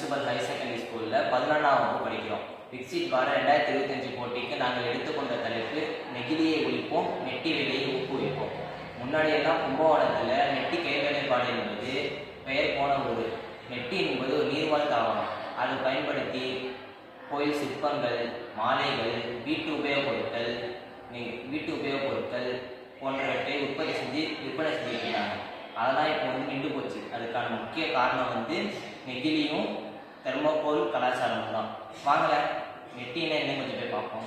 Municipal high secondary ஸ்கூலில் பதினொன்றாம் வகுப்பு படிக்கிறோம். விக்சிட் வார ரெண்டாயிரத்தி இருபத்தஞ்சு போட்டிக்கு நாங்கள் எடுத்துக்கொண்ட தலைப்பு நெகிழியை ஒழிப்போம் நெட்டி விலையை ஊக்குவிப்போம் முன்னாடியெல்லாம் கும்பகோணத்தில் நெட்டி கைவேலைப்பாடு என்பது பெயர் போன ஊர். நெட்டி என்பது ஒரு நீர்வாழ் தாவரம். அதை பயன்படுத்தி கோயில் சிற்பங்கள் மாலைகள் வீட்டு உபயோகப் பொருட்கள் வீட்டு உபயோகப் பொருட்கள் போன்றவற்றை உற்பத்தி செஞ்சு விற்பனை செஞ்சுருக்கிறாங்க அதெல்லாம் இப்போ வந்து நின்று போச்சு. அதுக்கான முக்கிய காரணம் வந்து நெகிழியும் தெர்மோகோல் கலாச்சாரம் தான். வாங்கல நெட்டினா என்ன கொஞ்சம் போய் பார்ப்போம்.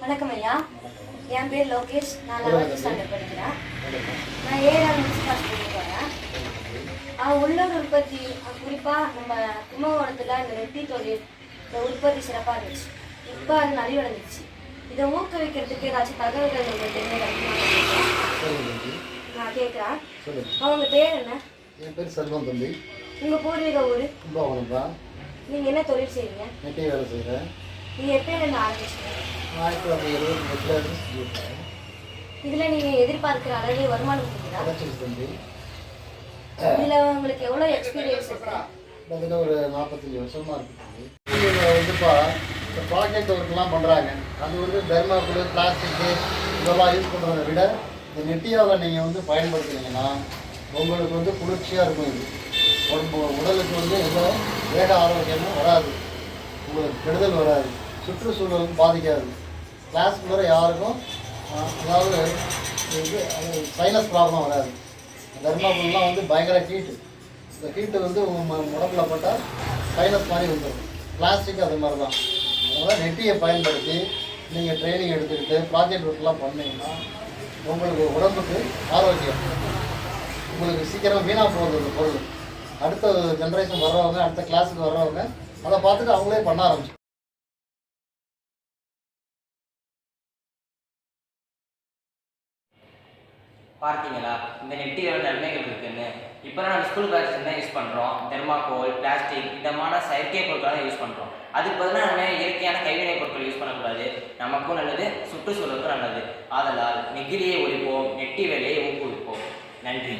வணக்கம் ஐயா. என் பேர் லோகேஷ். நான் லெவன்த் ஸ்டாண்டர்ட் படிக்கிறேன். நான் ஸ்கூலுக்கு வரேன் அஹ் உள்ளூர் உற்பத்தி அஹ் குறிப்பா நம்ம கும்பகோணத்தில் இந்த நெட்டி தொழில் இந்த உற்பத்தி சிறப்பாக இருந்துச்சு. இப்போ அது நலிவடைஞ்சிச்சு. இதை ஊக்குவிக்கிறதுக்கு ஏதாச்சும் தகவல்கள் உங்களுக்கு தெரிஞ்சு நான் கேட்குறேன் அவங்க பேர் என்ன? என் பேர் செல்வம் தம்பி. உங்கள் பூர்வீக ஊர்? கும்பகோணம் தான் நீங்கள் என்ன தொழில் செய்றீங்க? நெட்டி வேலை செய்கிறேன் நீங்கள் எப்பயிலேருந்து ஆரம்பிச்சீங்க? ஆயிரத்தி தொள்ளாயிரத்தி எழுபத்தி எட்டில் இருந்து செஞ்சுருக்கேன் இதில் நீங்கள் எதிர்பார்க்குற அளவு வருமானம் கொடுக்குதா கிடைச்சிருக்கு தம்பி. இதில் உங்களுக்கு எவ்வளோ எக்ஸ்பீரியன்ஸ் இருக்கு? ஒரு நாற்பத்தஞ்சு வருஷமாக இருக்கு தம்பி. இதில் வந்துப்பா இந்த ப்ராஜெக்ட் ஒர்க்லாம் பண்ணுறாங்க அது வந்து தர்மாக்குள் பிளாஸ்டிக்கு இதெல்லாம் யூஸ் பண்ணுறதை விட இந்த நெட்டியாவை நீங்கள் வந்து பயன்படுத்துனீங்கன்னா உங்களுக்கு வந்து குளிர்ச்சியாக இருக்கும் இது. உடம்பு உடலுக்கு வந்து எந்த வேக ஆரோக்கியமும் வராது. உங்களுக்கு கெடுதல் வராது. சுற்றுச்சூழலும் பாதிக்காது. கிளாஸ்க்குள்ளே யாருக்கும் அதாவது இது சைனஸ் ப்ராப்ளம் வராது. தர்மாபுல்லாம் வந்து பயங்கர ஹீட்டு இந்த ஹீட்டு வந்து உங்கள் உடம்புல போட்டால் சைனஸ் மாதிரி வந்துடும் பிளாஸ்டிக் அது மாதிரி தான் அதனால் நெட்டியை பயன்படுத்தி நீங்கள் ட்ரைனிங் எடுத்துக்கிட்டு ப்ராஜெக்ட் ஒர்க்லாம் பண்ணிங்கன்னா உங்களுக்கு உடம்புக்கு ஆரோக்கியம். உங்களுக்கு சீக்கிரம் வீணாக போகிறது பொருள். அடுத்த ஜென்ரேஷன் வர்றவங்க அடுத்த கிளாஸுக்கு வர்றவங்க அதை பார்த்துட்டு அவங்களே பண்ண ஆரம்பிச்சு பார்த்தீங்களா இந்த நெட்டியோட நன்மைகள் இருக்குன்னு. இப்போ நம்ம ஸ்கூல் பேக்ஸ் தான் யூஸ் பண்ணுறோம் தெர்மாக்கோல் பிளாஸ்டிக் இதமான செயற்கை பொருட்களை யூஸ் பண்ணுறோம் அதுக்கு பதிலாக நம்ம இயற்கையான கைவினை பொருட்கள் யூஸ் பண்ணக்கூடாது. நமக்கும் நல்லது சுற்றுச்சூழலுக்கும் நல்லது. ஆதலால் நெகிழியை ஒழிப்போம் நெட்டி வேலையை ஊக்குவிப்போம். நன்றி.